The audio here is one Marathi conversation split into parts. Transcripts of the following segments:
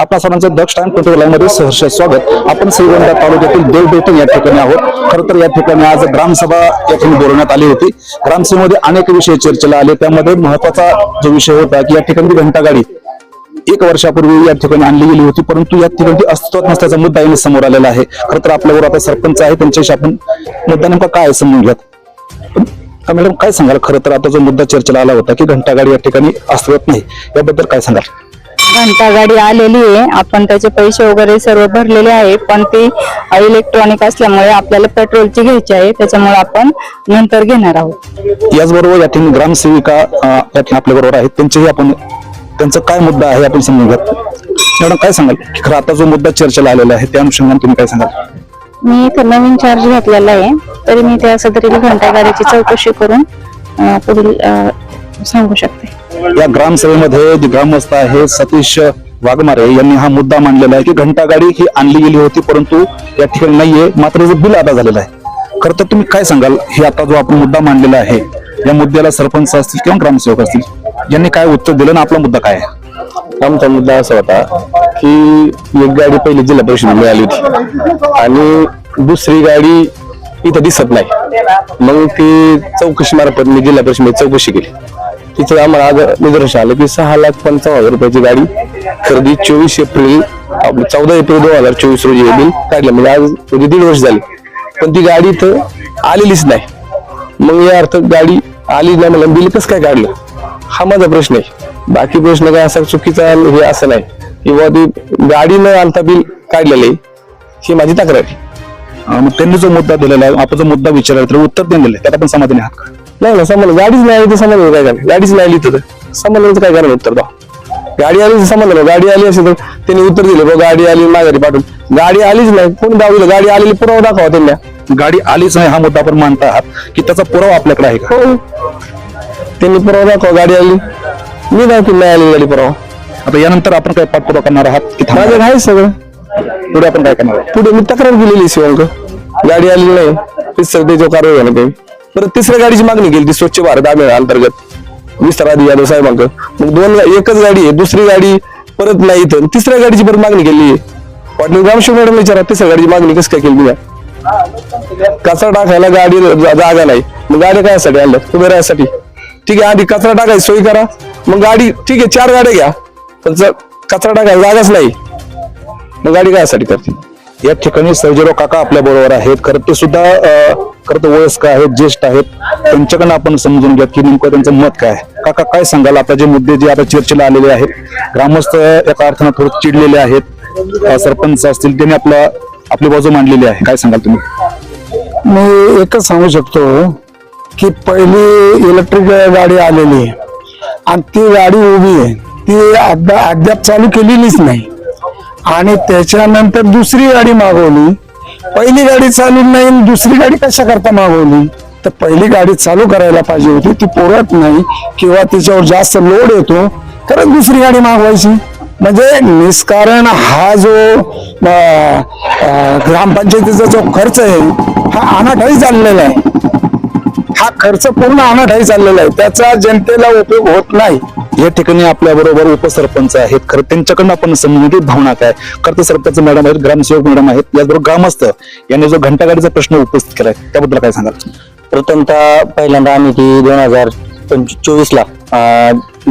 आपल्या सर्वांचं दक्ष टाइम ट्वेंटी सहर्ष स्वागत. आपण श्रीगोंदा तालुक्यातील देवबेटन या ठिकाणी आहोत. खरं तर या ठिकाणी आज ग्रामसभा या ठिकाणी बोलवण्यात आली होती. ग्रामसभेमध्ये अनेक विषय चर्चेला आले. त्यामध्ये महत्त्वाचा जो विषय होता की या ठिकाणी घंटागाडी एक वर्षापूर्वी या ठिकाणी आणली गेली होती. परंतु या ठिकाणी अस्तित्वात नसल्याचा मुद्दा याने समोर आलेला आहे. खरं तर आपल्यावर आता सरपंच आहे त्यांच्याशी आपण मुद्दा नेमका काय समजून घ्यात मॅडम काय सांगाल? खरं तर आता जो मुद्दा चर्चेला आला होता की घंटागाडी या ठिकाणी अस्तित्वात नाही. याबद्दल काय सांगाल? घंटा गाडी आलेली आहे. आपण त्याचे पैसे वगैरे सर्व भरलेले आहे पण ती इलेक्ट्रॉनिक असल्यामुळे आपल्याला पेट्रोलची घ्यायची आहे. त्याच्यामुळे आपण नंतर घेणार आहोत. याचबरोबर या ठिकाणी ग्रामसेविका आपल्या बरोबर आहेत. त्यांचेही आपण त्यांचा काय मुद्दा आहे आपण समजून घ्या मॅडम काय सांगाल? की खरं आता जो मुद्दा चर्चेला आलेला आहे त्या अनुषंगाने तुम्ही काय सांगाल? मी इथं नवीन चार्ज घेतलेला आहे. तरी मी त्या सदरील घंटा गाडीची चौकशी करून पुढील सांगू शकते. या ग्रामसभेमध्ये जे ग्रामस्थ आहे सतीश वाघमारे यांनी हा मुद्दा मांडलेला आहे की घंटा गाडी ही आणली गेली होती परंतु या ठिकाणी नाहीये मात्र याचं बिल अदा झालेलं आहे. खरं तर तुम्ही काय सांगाल? हे आता जो आपण मुद्दा मांडलेला आहे या मुद्द्याला सरपंच असतील किंवा ग्रामसेवक असतील यांनी काय उत्तर दिलं आणि आपला मुद्दा काय आहे? आमचा मुद्दा असा होता की एक गाडी पहिली जिल्हा परिषद मिळाली होती आणि दुसरी गाडी इथं दिसत नाही. मग ती चौकशी मार्फत मी जिल्हा परिषद चौकशी केली. तिथं आम्हाला आज निदर्श आलं. की सहा लाख पंचावन्न हजार रुपयाची गाडी खरेदी चोवीस एप्रिल चौदा एप्रिल दोन हजार चोवीस रोजी बिल काढलं. म्हणजे आज म्हणजे दीड वर्ष झाली. पण ती गाडी इथं आलेलीच नाही. मग या अर्थ गाडी आली नाही मला बिल कसं काय काढलं? हा माझा प्रश्न आहे. बाकी प्रश्न काय असा चुकीचा हे असं नाही. किंवा ती गाडी न आणता बिल काढलेलं आहे ही माझी तक्रार आहे. मग त्यांनी जो मुद्दा दिलेला आहे आपण जो मुद्दा विचारला तर उत्तर दिलेलं आहे. त्यात आपण समाधानी आहात का? नाही ना समज गाडीच नाही आली तर समज काय करणार? गाडीच नाही आली तर. समजलं काय करणार उत्तर द्या. गाडी आली तर समजलं गाडी आली असेल तर त्यांनी उत्तर दिलं. बघ गाडी आली माघारी पाठवून. गाडी आलीच नाही. कोणी दाखवलं गाडी आलेली पुरावा दाखवा त्यांना. गाडी आलीच नाही हा मुद्दा आपण मांडता आहात की त्याचा पुरावा आपल्याकडे आहे का? हो. त्यांनी पुरावा दाखवा गाडी आली. मी दाखवली नाही आली गाडी पुरावा. आता यानंतर आपण काय पाठपुरावा करणार आहात की माझं? आहे सगळं. पुढे आपण काय करणार आहात? पुढे मी तक्रार केलेली शिवांक. गाडी आलेली नाही. तिसरं त्याच्यावर कारवाई झाली पाहिजे परत तिसऱ्या गाडीची मागणी केली ती स्वच्छ भारत अभियान अंतर्गत. विस्तार आधी यादव साहेबांक. मग दोन एकच गाडी आहे दुसरी गाडी परत नाही इथं. तिसऱ्या गाडीची परत मागणी केली. आहे पाटील ग्रामशिव मॅडम विचारा तिसऱ्या गाडीची मागणी कसं काय केली मी? कचरा टाकायला गाडी जागा नाही. मग गाड्या काय आणलं उभे राहण्यासाठी ठीक आहे आधी कचरा टाकायची सोय करा. मग गाडी ठीक आहे चार गाड्या घ्या. पण जर कचरा टाकायला जागाच नाही. मग गाडी काय करते? या ठिकाणी सर्जेराव काका आपल्या बरोबर आहेत. खरं ते सुद्धा खरं तर वयस्क आहेत ज्येष्ठ आहेत. त्यांच्याकडनं आपण समजून घ्या की नेमकं त्यांचं मत काय? काका काय सांगाल? आता जे मुद्दे जे आता चर्चेला आलेले आहेत ग्रामस्थ एका अर्थानं थोडं चिडलेले आहेत. सरपंच असतील त्यांनी आपला आपली बाजू मांडलेली आहे. काय सांगाल तुम्ही? मी एकच सांगू शकतो की पहिली इलेक्ट्रिक गाडी आलेली आहे. आणि ती गाडी उभी आहे. ती अद्याप चालू केलेलीच नाही. आणि त्याच्यानंतर दुसरी गाडी मागवली. पहिली गाडी चालू नाही दुसरी गाडी कशा करता मागवली? तर पहिली गाडी चालू करायला पाहिजे होती. ती पुरत नाही किंवा तिच्यावर जास्त लोड येतो. खरंच दुसरी गाडी मागवायची. म्हणजे निष्कारण हा जो ग्रामपंचायतीचा जो खर्च आहे हा अनाठाई चाललेला आहे. हा खर्च पूर्ण अनाठाई चाललेला आहे. त्याचा जनतेला उपयोग होत नाही. या ठिकाणी आपल्या बरोबर उपसरपंच आहेत. खरं त्यांच्याकडनं आपण संबंधित भावना काय? खरं तर सरपंच मॅडम आहेत ग्रामसेवक मॅडम आहेत याचबरोबर ग्रामस्थ यांनी जो घंटागाडीचा प्रश्न उपस्थित केलाय त्याबद्दल काय सांगाल? प्रथमतः पहिल्यांदा आम्ही ती दोन हजार चोवीस ला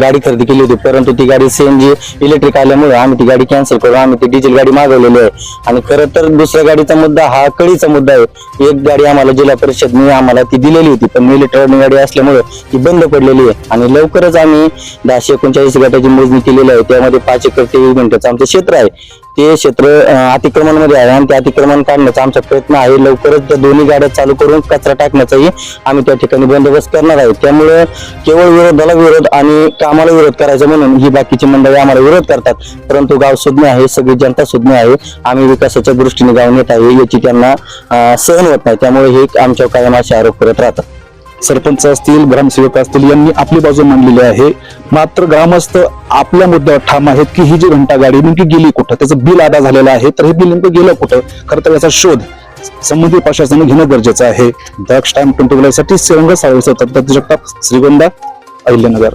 गाडी खरेदी केली होती परंतु ती गाडी सीएनजी इलेक्ट्रिक आल्यामुळे आम्ही ती गाडी कॅन्सल करून आम्ही ती डिझेल गाडी मागवलेली आहे. आणि खरं तर दुसऱ्या गाडीचा मुद्दा हा कळीचा मुद्दा आहे. एक गाडी आम्हाला जिल्हा परिषदने आम्हाला ती दिलेली होती पण इलेक्ट्रॉनिक गाडी असल्यामुळे ती बंद पडलेली आहे. आणि लवकरच आम्ही दहाशे एकोणचाळीस गटाची मोजणी केलेली आहे. त्यामध्ये पाच एकर तेवीस मिनिटाचं आमचं क्षेत्र आहे. ते क्षेत्र अतिक्रमणमध्ये आहे आणि ते अतिक्रमण काढण्याचा आमचा प्रयत्न आहे. लवकरच त्या दोन्ही गाड्या चालू करून कचरा टाकण्याचाही आम्ही त्या ठिकाणी बंदोबस्त करणार आहे. त्यामुळे केवळ विरोधाला विरोध आणि कामाला विरोध करायचा म्हणून ही बाकीची मंडळी आम्हाला विरोध करतात. परंतु गाव सुज्ञ आहे सगळी जनता सुज्ञ आहे. आम्ही विकासाच्या दृष्टीने गाव नेत आहे याची त्यांना सहन होत नाही. त्यामुळे हे आमच्या कायम असे आरोप करत राहतात. सरपंच असतील ग्रामसेवक असतील यांनी आपली बाजू मांडलेली आहे. मात्र ग्रामस्थ आपल्या मुद्द्यावर ठाम आहेत की ही जी घंटा गाडी नेमकी गेली कुठं? त्याचं बिल अदा झालेलं आहे तर हे बिल नेमकं गेलं कुठं? खरं तर याचा शोध संबंधित प्रशासनाने घेणं गरजेचं आहे. दक्ष टाइम ट्वेंटी साठी श्रीरंग साळवे जगताप श्रीगोंदा अहिल्यानगर.